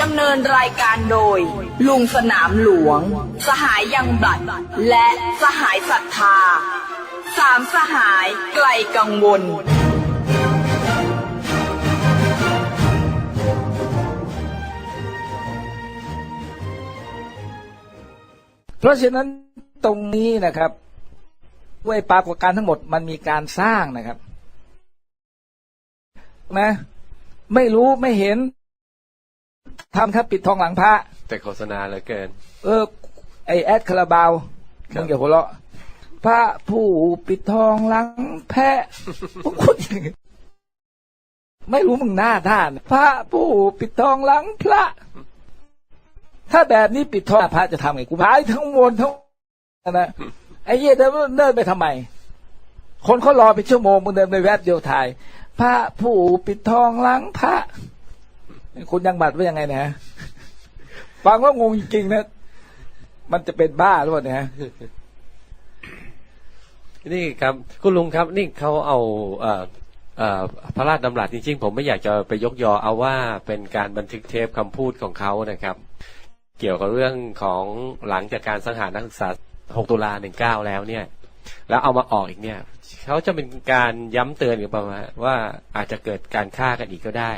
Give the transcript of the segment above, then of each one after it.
ดำเนินรายการโดย ลุงสนามหลวง สหายยังบลัดและสหายศรัทธาสามสหายไกลกังวล เพราะฉะนั้นตรงนี้นะครับด้วยปรากฏการณ์ทั้งหมดมันมีการสร้างนะครับนะไม่รู้ไม่เห็น ทำครับปิดทองหลังพระ แต่โฆษณาเหลือเกิน เออ ไอแอดคาราบาวครับมึงอย่าหัวเราะพระผู้ปิดทองหลังแพะพวกคุณอย่างงี้ไม่รู้มึงหน้าด้านพระผู้ปิดทองหลังพระ ถ้าแบบนี้ปิดทองพระจะทำไงกูพายทั้งวนทั้งนะไอ้เหี้ยเดินเดินไปทำไม คนเขารอเป็นชั่วโมงมึงเดินไปแวบเดียวถ่าย พระผู้ปิดทองหลังพระ คุณยังบัตรว่ายังไงนะฟังว่างงจริงๆนะ มันจะเป็นบ้าหรือเปล่าเนี่ยนี่ครับ คุณลุงครับ นี่เขาเอาเอ่อเอ่อพระราชดำรัสจริงๆ ผมไม่อยากจะไปยกยอเอาว่าเป็นการบันทึกเทปคำพูดของเขานะครับ เกี่ยวกับเรื่องของหลังจากการสังหารนักศึกษา 6 ตุลา 19 แล้วเนี่ย แล้วเอามาออกอีกเนี่ยเขาจะเป็นการย้ำเตือนกับประมาว่าอาจจะเกิดการฆ่ากันอีกก็ได้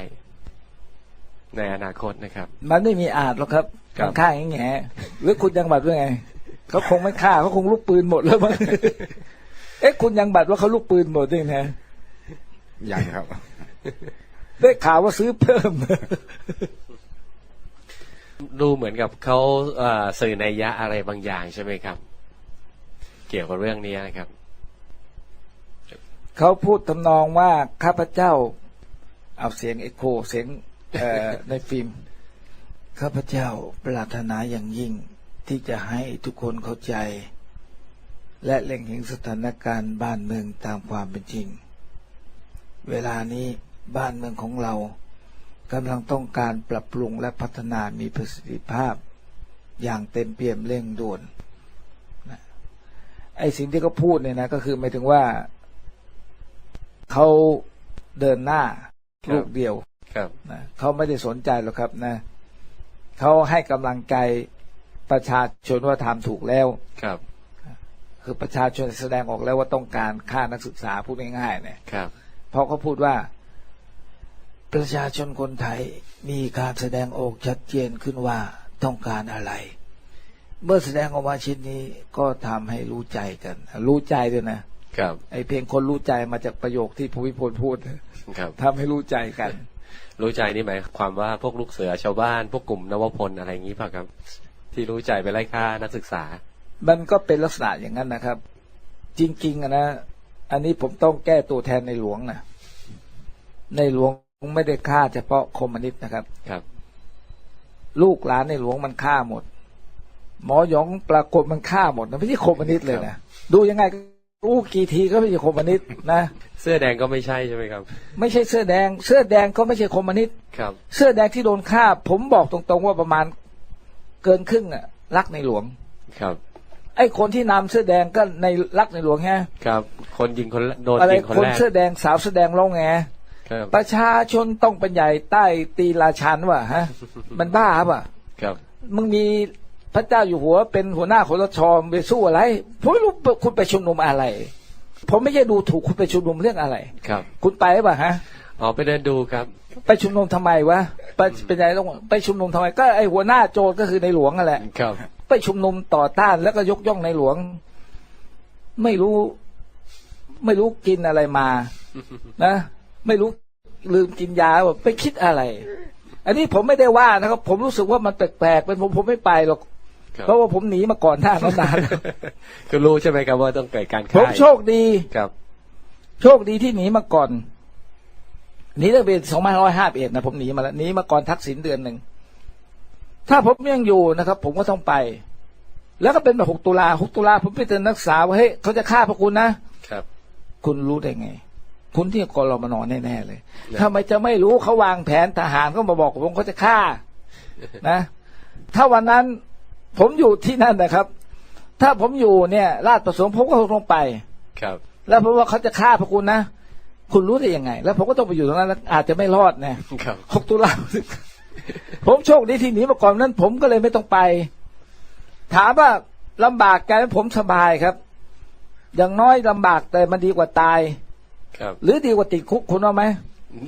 ในอนาคตนะครับ มันไม่มีอาจหรอกครับครับการฆ่าอย่างแง่หรือคุณยังบัตรว่าไงเขาคงไม่ฆ่าเขาคงลูกปืนหมดแล้วมั้งเอ๊ะคุณยังบัตรว่าเขาลูกปืนหมดด้วยนะยังครับ ได้ข่าวว่าซื้อเพิ่ม ดูเหมือนกับเขาเอ่อสื่อในยยะอะไรบางอย่างใช่ไหมครับ เกี่ยวกับเรื่องนี้นะครับ เขาพูดทำนองว่าข้าพเจ้า เอาเสียงเอ็กโคเสียงเอ่อ ในฟิล์มข้าพเจ้าปรารถนาอย่างยิ่งที่จะให้ทุกคนเข้าใจ และเล็งเห็นสถานการณ์บ้านเมืองตามความเป็นจริง เวลานี้บ้านเมืองของเรากำลังต้องการปรับปรุงและพัฒนามีประสิทธิภาพ อย่างเต็มเปี่ยมเร่งด่วนไอ้สิ่งที่เขาพูดเนี่ยนะ ก็คือหมายถึงว่าเขาเดินหน้าลูกเดียว ครับนะเขาไม่ได้สนใจหรอกครับนะเขาให้กำลังใจประชาชนว่าทำถูกแล้วครับ คือประชาชนแสดงออกแล้วว่าต้องการค่านักศึกษาพูดง่ายๆเนี่ยครับเพราะเขาพูดว่า ประชาชนคนไทยมีการแสดงออกชัดเจนขึ้นว่าต้องการอะไร เมื่อแสดงออกมาชิ้นนี้ก็ทำให้รู้ใจกัน รู้ใจด้วยนะครับไอเพียงคนรู้ใจมาจากประโยคที่ภูมิพลพูดครับทำให้รู้ใจกัน รู้ใจนี่หมายความว่าพวกลูกเสือชาวบ้านพวกกลุ่มนวพลอะไรอย่างนี้ป่ะครับ ที่รู้ใจไปไล่ฆ่านักศึกษา มันก็เป็นลักษณะอย่างนั้นนะครับ จริงๆอะนะอันนี้ผมต้องแก้ตัวแทนในหลวงนะในหลวงไม่ได้ฆ่าเฉพาะคอมมิวนิสต์นะครับครับ ลูกหลานในหลวงมันฆ่าหมด หมอหยองปรากฏมันฆ่าหมดนะไม่ใช่คอมมิวนิสต์เลยนะดูยังไง รู้กี่ทีก็ไม่ใช่คอมมิวนิสต์นะเสื้อแดงก็ไม่ใช่ใช่ไหมครับ ไม่ใช่เสื้อแดง เสื้อแดงก็ไม่ใช่คอมมิวนิสต์ครับ เสื้อแดงที่โดนฆ่า ผมบอกตรงๆว่าประมาณเกินครึ่งอะรักในหลวงครับ ไอ้คนที่นำเสื้อแดงก็ในรักในหลวงฮะครับ คนยิงคนแรกโดนอะไรยิงคนคนแรกเสื้อแดงสาวเสื้อแดงร้องไงครับประชาชนต้องเป็นใหญ่ใต้ตีราชันวะฮะ มันบ้าป่ะครับ มึงมี พระเจ้าอยู่หัวเป็นหัวหน้าคอรชไปสู้อะไรผมไม่รู้คุณไปชุมนุมอะไร ผมไม่ใช่ดูถูกคุณไปชุมนุมเรื่องอะไร ครับ คุณไปป่ะฮะอ๋อไปเดินดูครับ ไปชุมนุมทำไมวะไปเป็นไงต้องไปชุมนุมทำไมก็ไอหัวหน้าโจรก็คือในหลวงนั่นแหละครับ ไปชุมนุมต่อต้านแล้วก็ยกย่องในหลวง ไม่รู้ ไม่รู้กินอะไรมา นะไม่รู้ลืมกินยาแบบไปคิดอะไร อันนี้ผมไม่ได้ว่านะครับ ผมรู้สึกว่ามันแปลกๆเป็นผมผมไม่ไปหรอกครับ เพราะว่าผมหนีมาก่อนหน้านั้นนานคือรู้ใช่ไหมครับว่าต้องเกิดการผฆ่ามโชคดีครับ โชคดีที่หนีมาก่อนหนีตั้งแต่สองพันร้อยห้าเอ็ดนะผมหนีมาแล้วหนีมาก่อนทักษิณเดือนหนึ่งถ้าผมยังอยู่นะครับ ผมก็ต้องไป แล้วก็เป็นแบบหกตุลาหกตุลาผมไปเตือนนักศึกษาว่าเฮ้ยเขาจะฆ่าพวกคุณนะครับ คุณรู้ได้ไง คุณที่กรมนแน่ๆเลยเนี่ยทำไมจะไม่รู้เขาวางแผนทหารก็มาบอกผมเขาจะฆ่า นะ ถ้าวันนั้น ผมอยู่ที่นั่นนะครับ ถ้าผมอยู่เนี่ยราชประสงค์ผมก็คงลงไปครับ แล้วเพราะว่าเขาจะฆ่าพวกคุณนะคุณรู้ได้ยังไง แล้วผมก็ต้องไปอยู่ตรงนั้นแล้วอาจจะไม่รอดนะครับหกตุลาผมโชคดีที่หนีมาก่อนนั้น ผมก็เลยไม่ต้องไป ถามว่าลำบากใจไหมผมสบายครับ อย่างน้อยลำบากแต่มันดีกว่าตาย ครับ หรือดีกว่าติดคุกคุณว่าไหม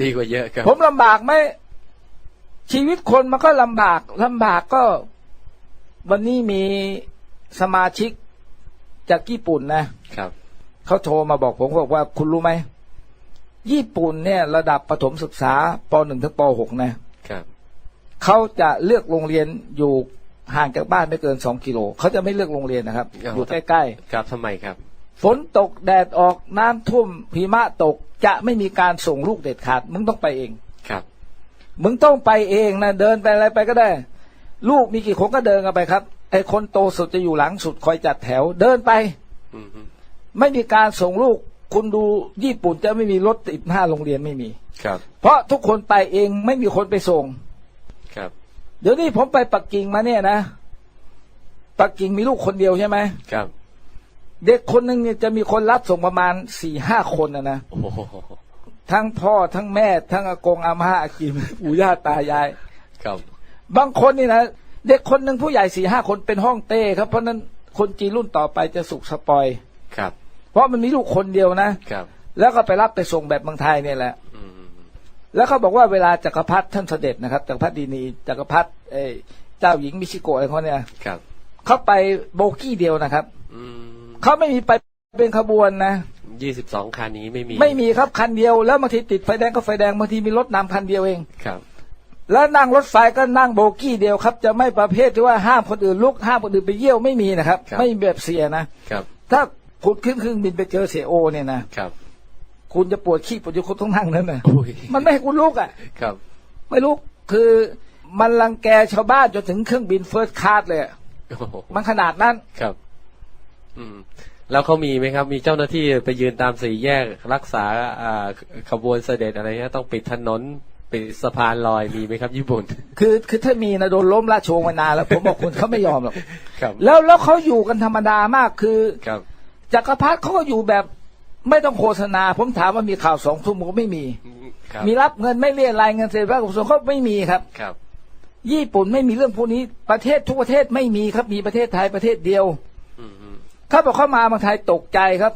ดีกว่าเยอะครับ ผมลำบากไหมชีวิตคนมันก็ลำบากลำบากก็ วันนี้มีสมาชิกจากญี่ปุ่นนะครับเขาโทรมาบอกผมบอกว่าคุณรู้ไหมญี่ปุ่นเนี่ยระดับประถมศึกษาปหนึ่งถึงปหกนะครับเขาจะเลือกโรงเรียนอยู่ห่างจากบ้านไม่เกินสองกิโลเขาจะไม่เลือกโรงเรียนนะครับ อยู่ใกล้ๆครับทำไมครับ ฝนตกแดดออกน้ำท่วมหิมะตกจะไม่มีการส่งลูกเด็ดขาด มึงต้องไปเองครับ มึงต้องไปเองนะเดินไปอะไรไปก็ได้ ลูกมีกี่คนก็เดินกันไปครับ ไอ้คนโตสุดจะอยู่หลังสุดคอยจัดแถวเดินไปอืมฮึไม่มีการส่งลูก คุณดูญี่ปุ่นจะไม่มีรถติดหน้าโรงเรียนไม่มี ครับ เพราะทุกคนไปเองไม่มีคนไปส่ง ครับ เดี๋ยวนี้ผมไปปักกิ่งมาเนี่ยนะปักกิ่งมีลูกคนเดียวใช่ไหมครับ เด็กคนหนึ่งเนี่ยจะมีคนรับส่งประมาณสี่ห้าคนนะนะโอ้โหทั้งพ่อทั้งแม่ ทั้งอากงอาม่าอากิมปู่ย่าตายาย ครับ บางคนนี่นะเด็กคนหนึ่งผู้ใหญ่สี่ห้าคนเป็นห้องเต้ครับเพราะนั้นคนจีนรุ่นต่อไปจะสุกสปอยครับ เพราะมันมีลูกคนเดียวนะครับ แล้วก็ไปรับไปส่งแบบเมืองไทยเนี่ยแหละอืมแล้วเขาบอกว่าเวลาจักรพรรดิท่านเสด็จนะครับจักรพรรดินีจักรพรรดิเอ่อเจ้าหญิงมิชิโกะอะไรเขาเนี่ยครับเขาไปโบกี้เดียวนะครับอืมเขาไม่มีไปเป็นขบวนนะยี่สิบสองคันนี้ไม่มี ไม่มีครับคันเดียวแล้วบางทีติดไฟแดงก็ไฟแดงบางทีมีรถนำคันเดียวเองครับ แล้วนั่งรถไฟก็นั่งโบกี้เดียวครับ จะไม่ประเภทที่ว่าห้ามคนอื่นลุกห้ามคนอื่นไปเยี่ยวไม่มีนะครับ ไม่มีแบบเสียนะครับ ถ้าคุณขึ้นเครื่องบินไปเจอเสียโอเนี่ยนะครับ คุณจะปวดขี้ปวดยุคุณต้องนั่งนั่นนะอุ้ยมันไม่ให้คุณลุกอะครับ ไม่ลุกคือมันรังแกชาวบ้านจนถึงเครื่องบินเฟิร์สคลาสเลยอะโอ้โหมันขนาดนั้นครับ อืมแล้วเขามีไหมครับ มีเจ้าหน้าที่ไปยืนตามสี่แยกรักษาอ่าขบวนเสด็จอะไรเงี้ยต้องปิดถนน ปิดสะพานลอยมีไหมครับ ญี่ปุ่น คือคือถ้ามีนะโดนล้มราชวงศ์มานานแล้ว ผมบอกคุณเขาไม่ยอมหรอกครับ แล้วแล้วเขาอยู่กันธรรมดามากคือครับจักรพรรดิเขาก็อยู่แบบไม่ต้องโฆษณา ผมถามว่ามีข่าวสองทุ่มก็ไม่มี ครับมีรับเงินไม่เรียรายเงินเสร็จแล้วกระทรวงเขาไม่มีครับ ครับ ญี่ปุ่นไม่มีเรื่องพวกนี้ประเทศทุกประเทศไม่มีครับมีประเทศไทยประเทศเดียวอืมอืมถ้าบอกเข้ามาเมืองไทยตกใจครับ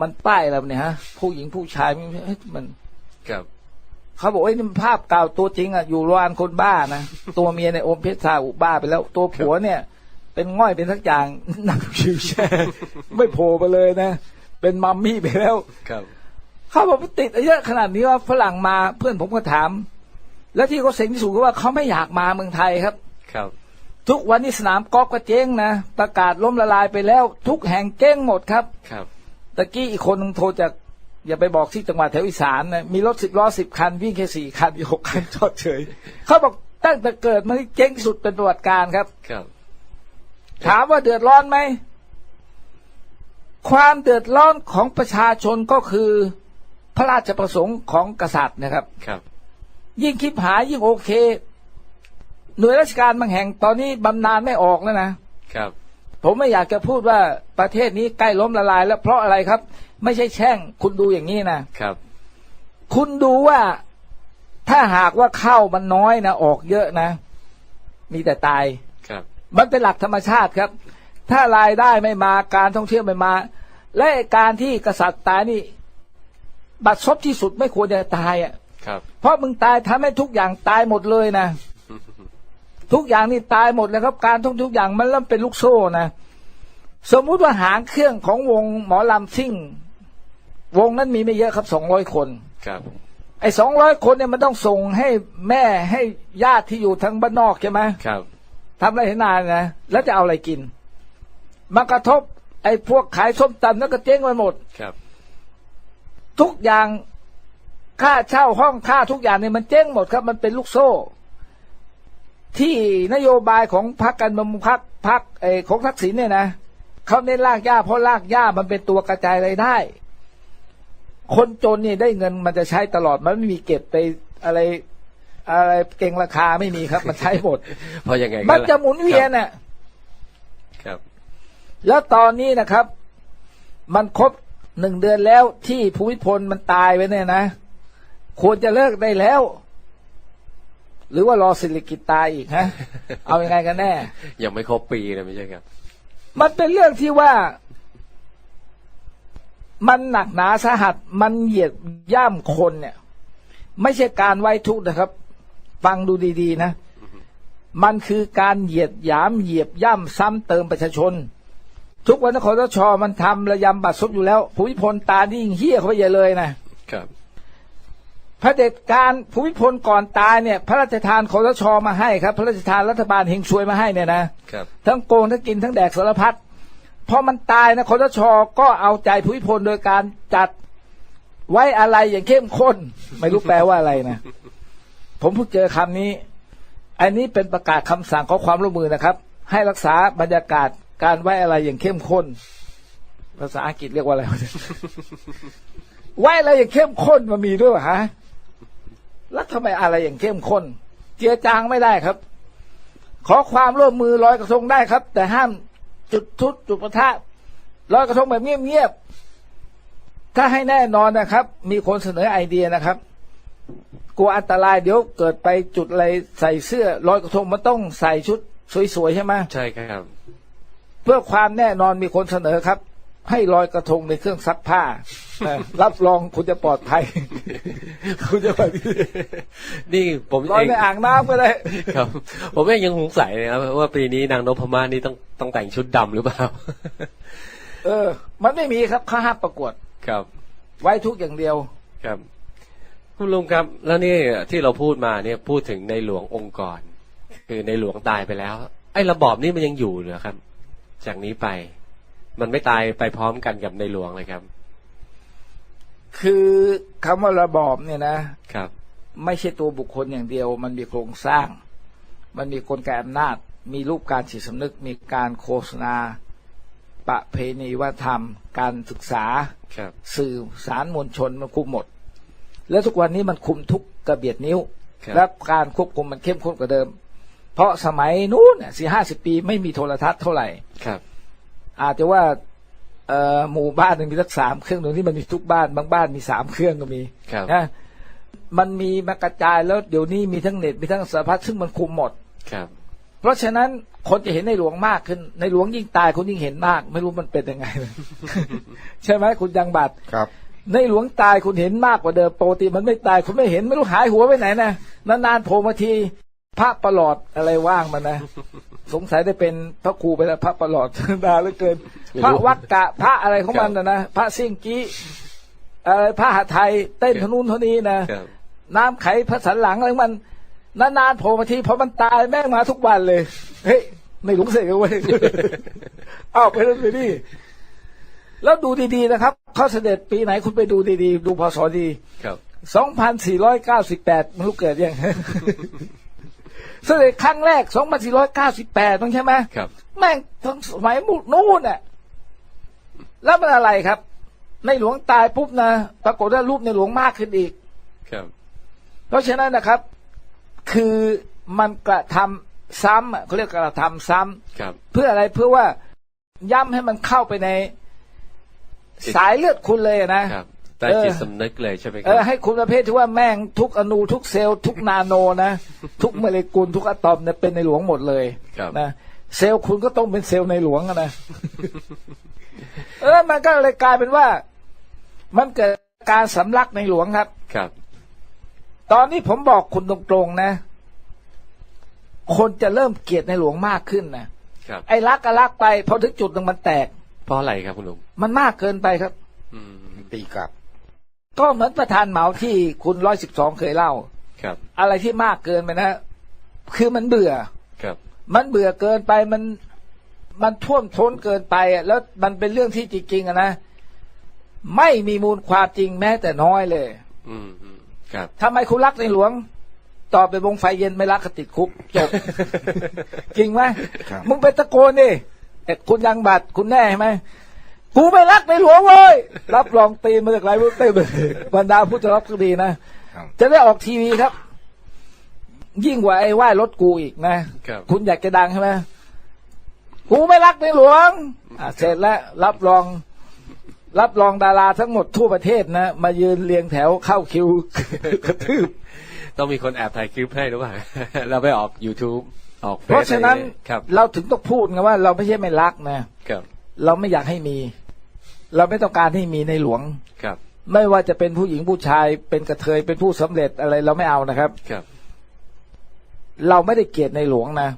มันป้ายอะไรเนี่ยฮะ ผู้หญิงผู้ชายมันเอ๊ะมัน ครับ เขาบอกเอ้ยนี่มันภาพเก่าตัวจริงอะอยู่รานคนบ้านะตัวเมียในยอมเพชรซาอุบ้าไปแล้วตัวผัวเนี่ย เป็นง่อยเป็นทักอย่างนั่งชิวแช่ไม่โผล่ไปเลยนะเป็นมัมมี่ไปแล้วครับเขาบอกว่าติดเยอะขนาดนี้ว่าฝรั่งมาเพื่อนผมก็ถาม แล้วที่เขาเซ็งที่สุดก็ว่าเขาไม่อยากมาเมืองไทยครับ ครับ ทุกวันนี้สนามกอล์ฟก็เจ๊งนะประกาศล้มละลายไปแล้ว ทุกแห่งเจ๊งหมดครับ ครับตะกี้อีกคนหนึงโทรจาก อย่าไปบอกที่จังหวัดแถวอีสานนะมีรถสิบล้อสิบคัน วิ่งแค่สี่คันมีหกคันจอดเฉยเขาบอกตั้งแต่เกิดมานี่เจ๊งที่สุดเป็นประวัติการครับ ครับ ถามว่าเดือดร้อนไหม ความเดือดร้อนของประชาชนก็คือ พระราชประสงค์ของกษัตริย์นะครับ ครับ ยิ่งคลิปหายยิ่งโอเค หน่วยราชการบางแห่งตอนนี้บำนาญไม่ออกแล้วนะครับ ผมไม่อยากจะพูดว่าประเทศนี้ใกล้ล้มละลาย แล้วเพราะอะไรครับ ไม่ใช่แช่ง คุณดูอย่างนี้นะครับ คุณดูว่าถ้าหากว่าเข้ามันน้อยนะออกเยอะนะ มีแต่ตายครับ มันเป็นหลักธรรมชาติครับ ถ้ารายได้ไม่มาการท่องเที่ยวไม่มา และไอ้การที่กษัตริย์ตายนี่บัดซบที่สุดไม่ควรจะตายอะครับ เพราะมึงตายทำให้ทุกอย่างตายหมดเลยนะ ทุกอย่างนี่ตายหมดเลยครับ การท่องทุกอย่างมันเริ่มเป็นลูกโซ่นะสมมุติว่าหางเครื่องของวงหมอลำซิ่ง วงนั้นมีไม่เยอะครับสองร้อยคนครับไอ้สองร้อยคนเนี่ยมันต้องส่งให้แม่ให้ญาติที่อยู่ทางบ้านนอกใช่ไหมครับทำไรให้นานนะแล้วจะเอาอะไรกินมากระทบ ไอ้พวกขายส้มตำแล้วก็เจ๊งไปหมดครับ ทุกอย่างค่าเช่าห้องค่าทุกอย่างเนี่ยมันเจ๊งหมดครับ มันเป็นลูกโซ่ ที่นโยบายของพรรคการเมืองพรรคพรรคเออของทักษิณเนี่ยนะเขาเน้นลากหญ้าเพราะลากหญ้ามันเป็นตัวกระจายรายได้ คนจนเนี่ยได้เงินมันจะใช้ตลอดมันไม่มีเก็บไปอะไรอะไรเก่งราคาไม่มีครับ มันใช้หมดเพราะยังไงก็มันจะหมุนเวียนน่ะครับ แล้วตอนนี้นะครับ มันครบหนึ่งเดือนแล้วที่ภูมิพลมันตายไปเนี่ยนะควรจะเลิกได้แล้ว หรือว่ารอสิริกิตตายอีกฮะ เอาอยัางไงกันแน่ ยังไม่ครบปีเลยไม่ใช่ครับ มันเป็นเรื่องที่ว่า มันหนักหนาสาหัส มันเหยียดย่ำคนเนี่ย ไม่ใช่การไว้ทุกข์นะครับ ฟังดูดี ๆ นะ มันคือการเหยียดหยามเหยียบย่ำซ้ำเติมประชาชน ทุกวันนครสชมันทำระยำบัตรซบอยู่แล้วภูมิพลตานี่ยิ่งเฮี้ยเขาไปใหญ่เลยนะครับ พระเผด็จการภูมิพลก่อนตายเนี่ย พระราชทานคอสชมาให้ครับ พระราชทานรัฐบาลเฮงซวยมาให้เนี่ยนะครับทั้งโกงทั้งกินทั้งแดกสารพัดพอมันตายนะคอสชก็เอาใจภูมิพลโดยการจัดไว้อะไรอย่างเข้มข้น ไม่รู้แปลว่าอะไรนะ ผมเพิ่งเจอคำนี้ อันนี้เป็นประกาศคำสั่งขอความร่วมมือนะครับ ให้รักษาบรรยากาศการไว้อะไรอย่างเข้มข้น ภาษาอังกฤษเรียกว่าอะไรวะเนี่ยไว้อะไรอย่างเข้มข้นมันมีด้วยเหรอฮะ แล้วทำไมอะไรอย่างเข้มข้นเจือจางไม่ได้ครับ ขอความร่วมมือลอยกระทงได้ครับ แต่ห้ามจุดทุดจุดประทะลอยกระทงแบบเงียบๆถ้าให้แน่นอนนะครับ มีคนเสนอไอเดียนะครับกลัวอันตรายเดี๋ยวเกิดไปจุดอะไรใส่เสื้อลอยกระทงมันต้องใส่ชุดสวยๆใช่ไหมใช่ครับ เพื่อความแน่นอนมีคนเสนอครับ ให้ลอยกระทงในเครื่องซักผ้าเออรับรองคุณจะปลอดภัย คุณจะแบบนี่ผมลอยเองในอ่างน้ำก็ได้ ครับ ผมเองยังสงสัยนะครับว่าปีนี้นางนพมาศนี่ต้องต้องแต่งชุดดำหรือเปล่า เออ มันไม่มีครับข้าห้ามประกวด ครับ ไว้ทุกอย่างเดียว ครับ คุณลุงครับ แล้วนี่ที่เราพูดมาเนี่ยพูดถึงในหลวงองค์กร คือในหลวงตายไปแล้ว ไอ้ระบอบนี้มันยังอยู่เหรอครับ จากนี้ไป มันไม่ตายไปพร้อมกันกับในหลวงเลยครับ คือคำว่าระบอบเนี่ยนะครับ ไม่ใช่ตัวบุคคลอย่างเดียว มันมีโครงสร้าง มันมีกลไกอำนาจ มีรูปการจิตสำนึก มีการโฆษณา ประเพณีวัฒนธรรม การศึกษาครับสื่อสารมวลชนมันคุมหมด แล้วทุกวันนี้มันคุมทุกกระเบียดนิ้วครับและการควบคุมมันเข้มข้นกว่าเดิม เพราะสมัยนู้นสี่ห้าสิบปีไม่มีโทรทัศน์เท่าไหร่ครับ อาจจะว่าเอ่อหมู่บ้านหนึ่งมีสักสามเครื่องตรงนี้มันมีทุกบ้านบางบ้านมีสามเครื่องก็มีครับนะมันมีมากระจายแล้วเดี๋ยวนี้มีทั้งเน็ตมีทั้งสารพัดซึ่งมันคุมหมดครับ เพราะฉะนั้นคนจะเห็นในหลวงมากขึ้น ในหลวงยิ่งตายคนยิ่งเห็นมาก ไม่รู้มันเป็นยังไง ใช่ไหมคุณยังบัตรครับ ในหลวงตายคุณเห็นมากกว่าเดิมปกติมันไม่ตายคุณไม่เห็นไม่รู้หายหัวไปไหนนะนานๆโผล่มาที พระประหลอดอะไรว่างมันนะ สงสัยได้เป็นพระครูไปแล้วพระประหลอดดาเหลือเกิน พระวักกะพระอะไรของมันนะนะพระซิ่งกี้อะไรพระหาไทยเต้นทนุนเท่านี้นะครับน้ำไขพระสันหลังอะไรของมันนานๆโผล่มาทีพอมันตายแม่งมาทุกวันเลย เฮ้ยในหลวงเสกเอาไว้ยเอาไปแล้วไปดิแล้วดูดีๆนะครับ เขาเสด็จปีไหนคุณไปดูดีๆ ดูพศดี ครับสองพันสี่ร้อยเก้าสิบแปดมันรู้เกิดยัง เสด็จครั้งแรกสองพันสี่ร้อยเก้าสิบแปดต้องใช่ไหมครับ แม่งทั้งสมัยมุกนู่นน่ะ แล้วมันอะไรครับ ในหลวงตายปุ๊บนะ ปรากฏว่ารูปในหลวงมากขึ้นอีก ครับ เพราะฉะนั้นนะครับ คือมันกระทำซ้ำอะเขาเรียกกระทำซ้ำครับ เพื่ออะไรเพื่อว่าย้ำให้มันเข้าไปในจิตสายเลือดคุณเลยอะนะครับ ใต้เออจิตสำนึกเลยใช่ไหมคเอรัอบให้คุณประเภทที่ว่าแม่งทุกอนูทุกเซลล์ทุกนาโนนะ ทุกโมเลกุลทุกอะตอมเนี่ยเป็นในหลวงหมดเลยครับ นะเซลล์คุณก็ต้องเป็นเซลล์ในหลวงอะนะ เออมันก็เลยกลายเป็นว่า มันเกิดการสำลักในหลวงครับ ครับ ตอนนี้ผมบอกคุณตรงๆนะ คนจะเริ่มเกลียดในหลวงมากขึ้นนะครับ ไอ้รักก็รักไปพอถึงจุดหนึ่งมันแตก เพราะอะไรครับคุณลุงมันมากเกินไปครับ อืม ตีกลับ ก็เหมือนประธานเหมาที่คุณร้อยสิบสองเคยเล่า ครับ อะไรที่มากเกินไปนะ คือมันเบื่อ ครับ มันเบื่อเกินไปมันมันท่วมท้นเกินไปอะแล้วมันเป็นเรื่องที่จริงๆอะนะไม่มีมูลความจริงแม้แต่น้อยเลย อืมอืมครับทำไมคุณรักในหลวงต่อไปวงไฟเย็นไม่รักก็ติดคุกจบ จริงไหมครับ มึงไปตะโกนดิเอ็ดคุณยังบัตรคุณแน่ใช่ไหม กูไม่รักในหลวงเว้ยรับรองตีมือจากไรมือเต็มบรรดาผู้จะรับคดีนะครับจะได้ออกทีวีครับ ยิ่งกว่าไอ้ไหว้รถกูอีกนะครับคุณอยากจะดังใช่ไหมกูไม่รักในหลวงอะเสร็จแล้ว รับรองรับรองดาราทั้งหมดทั่วประเทศนะ มายืนเรียงแถวเข้าคิวกระทืบต้องมีคนแอบถ่ายคลิปให้หรือเปล่าแล้วไปออก YouTube ออกฟซเพราะฉะนั้นครับเราถึงต้องพูดไงว่า เราไม่ใช่ไม่รักนะครับเราไม่อยากให้มี เราไม่ต้องการให้มีในหลวงครับ ไม่ว่าจะเป็นผู้หญิงผู้ชาย เป็นกระเทยเป็นผู้สำเร็จอะไรเราไม่เอานะครับครับ เราไม่ได้เกลียดในหลวงนะ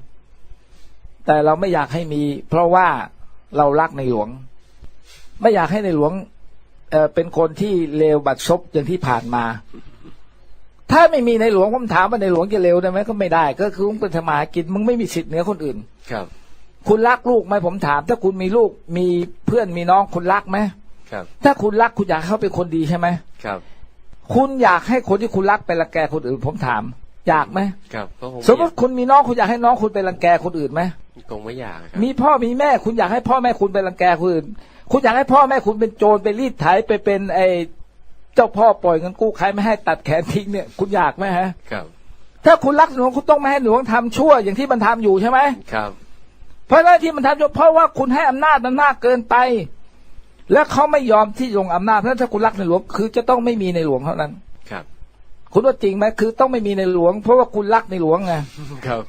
แต่เราไม่อยากให้มี เพราะว่าเรารักในหลวง ไม่อยากให้ในหลวงเอ่อเป็นคนที่เลวบัดซบอย่างที่ผ่านมา ถ้าไม่มีในหลวงผมถามว่าในหลวงจะเลวได้ไหมก็ไม่ได้ ก็คือมึงเป็นธรรมาหากินมึงไม่มีสิทธิ์เหนือคนอื่น ครับ คุณรักลูกไหมผมถาม ถ้าคุณมีลูกมีเพื่อนมีน้องคุณรักไหมครับ ถ้าคุณรักคุณอยากให้เขาเป็นคนดีใช่ไหมครับ คุณอยากให้คนที่คุณรักไปรังแกคนอื่น ผมถาม อยากไหมครับก็คงสมมติคุณมีน้องคุณอยากให้น้องคุณไปรังแกคนอื่นไหมคงไม่อยากครับมีพ่อมีแม่ คุณอยากให้พ่อแม่คุณไปรังแกคนอื่น คุณอยากให้พ่อแม่คุณเป็นโจรไปรีดไถไปเป็นไอ้เจ้าพ่อปล่อยเงินกู้ใครไม่ให้ตัดแขนทิ้งเนี่ย คุณอยากไหมฮะ ครับ ถ้าคุณรักหลวงคุณต้องไม่ให้หลวงทำชั่วอย่างที่มันทำอยู่ใช่ไหมครับเพ ราะหน้าที่มันทำอยู่เพราะว่าคุณให้อำนาจมันมากเกินไป และเขาไม่ยอมที่ลงอำนาจเพราะฉะนั้นถ้าคุณรักในหลวง คือจะต้องไม่มีในหลวงเท่านั้นครับ คุณว่าจริงไหมคือต้องไม่มีในหลวง เพราะว่าคุณรักในหลวงไงครับ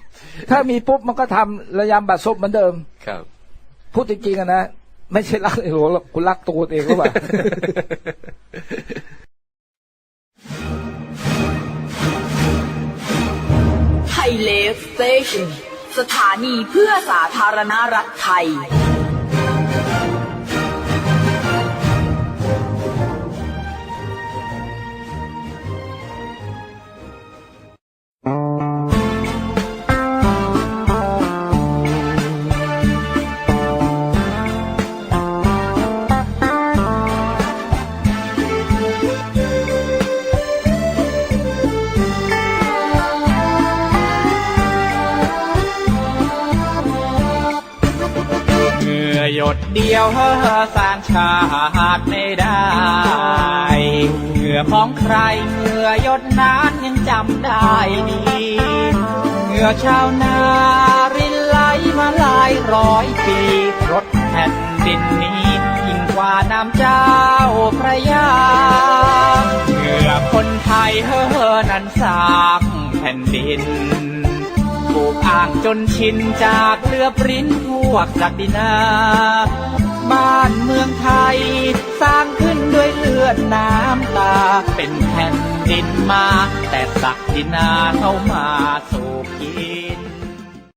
ถ้ามีปุ๊บมันก็ทำระยำบัตรซบเหมือนเดิมครับ พูดจริงๆอะนะไม่ใช่รักในหลวงหรอกคุณรักตัวเองหรือเปล่าไทยเลฟสเตชัน สถานีเพื่อสาธารณรัฐไทย สร้างชาติไม่ได้ เหงื่อของใครเหงื่อยดนั้นยังจำได้ดีเหงื่อชาวนารินไหลมาหลายร้อยปีรถแผ่นดินนี้ยิ่งกว่าน้ำเจ้าพระยาเหงื่อคนไทยเฮ้อนั้นสร้างแผ่นดิน ถูกอ้างจนชินจากเรือปริ้นพวกศักดินา บ้านเมืองไทย สร้างขึ้นด้วยเลือดน้ำตา เป็นแผ่นดินมา แต่ศักดินาเข้ามาสู่กิน